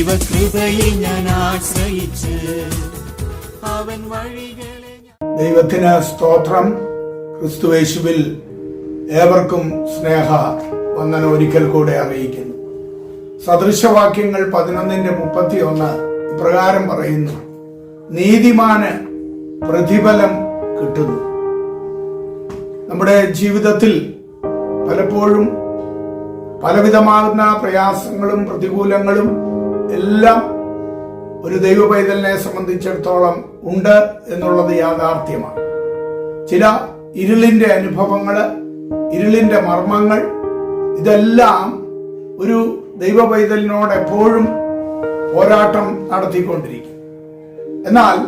ദൈവകൃപയിൽ ഞാൻ അവൻ വഴികളെ ദൈവത്തിന് സ്തോത്രം. ക്രിസ്തുവേശുവിൽ ഏവർക്കും സ്നേഹ വന്ദന ഒരിക്കൽ കൂടെ അറിയിക്കുന്നു. സദൃശവാക്യങ്ങൾ പതിനൊന്നിന്റെ മുപ്പത്തി ഒന്ന് ഇപ്രകാരം പറയുന്നു. നീതിമാന് പ്രതിഫലം കിട്ടുന്നു. നമ്മുടെ ജീവിതത്തിൽ പലപ്പോഴും പലവിധമാകുന്ന പ്രയാസങ്ങളും പ്രതികൂലങ്ങളും എല്ലാം ഒരു ദൈവ പൈതലിനെ സംബന്ധിച്ചിടത്തോളം ഉണ്ട് എന്നുള്ളത് യാഥാർത്ഥ്യമാണ്. ചില ഇരുളിന്റെ അനുഭവങ്ങൾ ഇരുളിന്റെ മർമ്മങ്ങൾ ഇതെല്ലാം ഒരു ദൈവ പൈതലിനോട് എപ്പോഴും പോരാട്ടം നടത്തിക്കൊണ്ടിരിക്കും. എന്നാൽ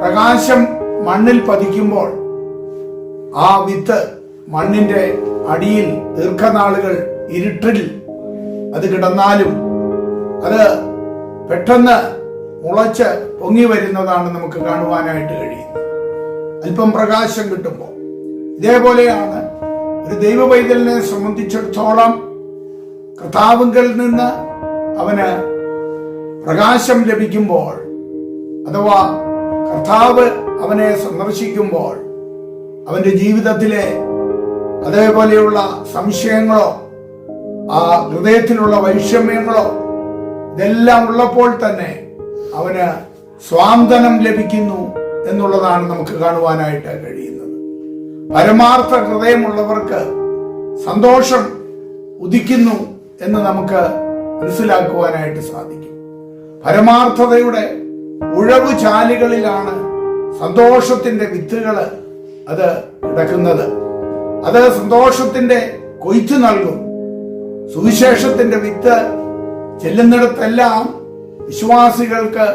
പ്രകാശം മണ്ണിൽ പതിക്കുമ്പോൾ ആ വിത്ത് മണ്ണിന്റെ അടിയിൽ ദീർഘനാളുകൾ ഇരുട്ടിൽ അത് കിടന്നാലും അത് പെട്ടെന്ന് മുളച്ച് പൊങ്ങി വരുന്നതാണ് നമുക്ക് കാണുവാനായിട്ട് കഴിയുന്നത്. അല്പം പ്രകാശം കിട്ടുമ്പോൾ. ഇതേപോലെയാണ് ഒരു ദൈവ സംബന്ധിച്ചിടത്തോളം കർത്താവുങ്കിൽ നിന്ന് അവന് പ്രകാശം ലഭിക്കുമ്പോൾ അഥവാ കർത്താവ് അവനെ സന്ദർശിക്കുമ്പോൾ അവന്റെ ജീവിതത്തിലെ അതേപോലെയുള്ള സംശയങ്ങളോ ആ ഹൃദയത്തിലുള്ള വൈഷമ്യങ്ങളോ ഇതെല്ലാം ഉള്ളപ്പോൾ തന്നെ അവന് സ്വാന്തനം ലഭിക്കുന്നു എന്നുള്ളതാണ് നമുക്ക് കാണുവാനായിട്ട് കഴിയുന്നത്. പരമാർത്ഥ ഹൃദയമുള്ളവർക്ക് സന്തോഷം ഉദിക്കുന്നു എന്ന് നമുക്ക് മനസ്സിലാക്കുവാനായിട്ട് സാധിക്കും. പരമാർത്ഥതയുടെ ഉഴവു ചാലുകളിലാണ് സന്തോഷത്തിന്റെ വിത്തുകൾ അത് കിടക്കുന്നത്. അത് സന്തോഷത്തിന്റെ കൊയ്ത്തു നൽകും. സുവിശേഷത്തിന്റെ വിത്ത് ചെല്ലുന്നിടത്തെല്ലാം വിശ്വാസികൾക്ക്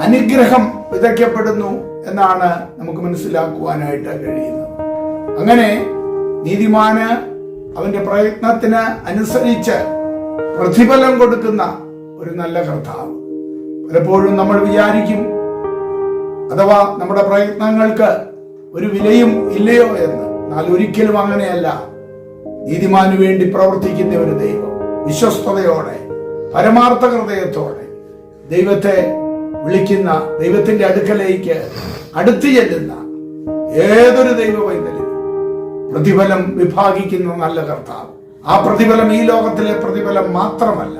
അനുഗ്രഹം വിതയ്ക്കപ്പെടുന്നു എന്നാണ് നമുക്ക് മനസ്സിലാക്കുവാനായിട്ട് കഴിയുന്നത്. അങ്ങനെ നീതിമാന് അവന്റെ പ്രയത്നത്തിന് അനുസരിച്ച് പ്രതിഫലം കൊടുക്കുന്ന ഒരു നല്ല കർത്താവ്. പലപ്പോഴും നമ്മൾ വിചാരിക്കും അഥവാ നമ്മുടെ പ്രയത്നങ്ങൾക്ക് ഒരു വിലയും ഇല്ലയോ എന്ന്. എന്നാൽ ഒരിക്കലും അങ്ങനെയല്ല. നീതിമാനു വേണ്ടി പ്രവർത്തിക്കുന്ന ഒരു ദൈവം വിശ്വസ്തയോടെ പരമാർത്ഥ ഹൃദയത്തോടെ ദൈവത്തെ വിളിക്കുന്ന ദൈവത്തിന്റെ അടുക്കലേക്ക് അടുത്തു ചെല്ലുന്ന ഏതൊരു ദൈവ പൈതലിനും പ്രതിഫലം വിഭാഗിക്കുന്ന നല്ല കർത്താവ്. ആ പ്രതിഫലം ഈ ലോകത്തിലെ പ്രതിഫലം മാത്രമല്ല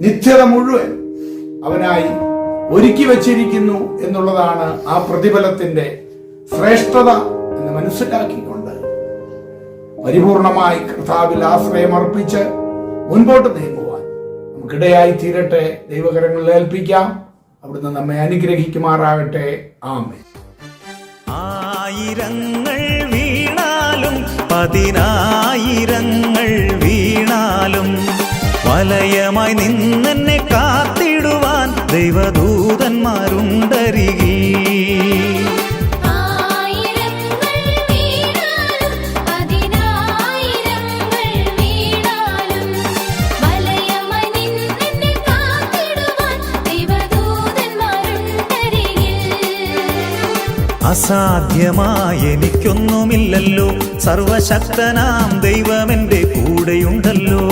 നിത്യത മുഴുവൻ അവനായി ഒരുക്കി വച്ചിരിക്കുന്നു എന്നുള്ളതാണ് ആ പ്രതിഫലത്തിന്റെ ശ്രേഷ്ഠത എന്ന് മനസ്സിലാക്കിക്കൊണ്ട് പരിപൂർണമായി കർത്താവിൽ ആശ്രയം അർപ്പിച്ച് മുൻപോട്ട് നീങ്ങുവാൻ നമുക്കിടയായി തീരട്ടെ ദൈവകരങ്ങളിൽ ഏൽപ്പിക്കാം. അവിടുന്ന് നമ്മെ അനുഗ്രഹിക്കുമാറാകട്ടെ. ആമേ ആയിരങ്ങൾ വീണാലും പതിനായിരങ്ങൾ വീണാലും വലയമായി നിന്നെന്നെ കാത്തിടുവാൻ ദൈവദൂതന്മാരുണ്ടരികിൽ അസാധ്യമായ എനിക്കൊന്നുമില്ലല്ലോ സർവശക്തനാം ദൈവമെന്റെ കൂടെയുണ്ടല്ലോ.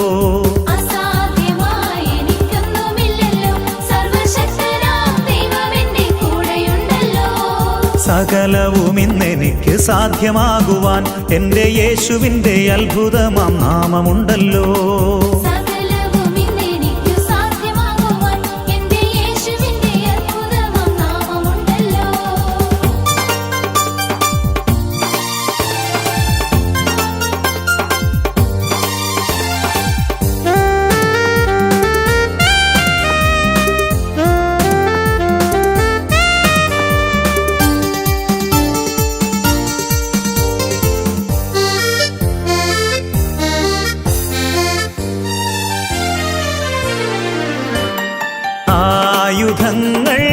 സകലവും ഇന്നെനിക്ക് സാധ്യമാകുവാൻ എന്റെ യേശുവിന്റെ അത്ഭുതമാം നാമമുണ്ടല്ലോ. ആയുധങ്ങൾ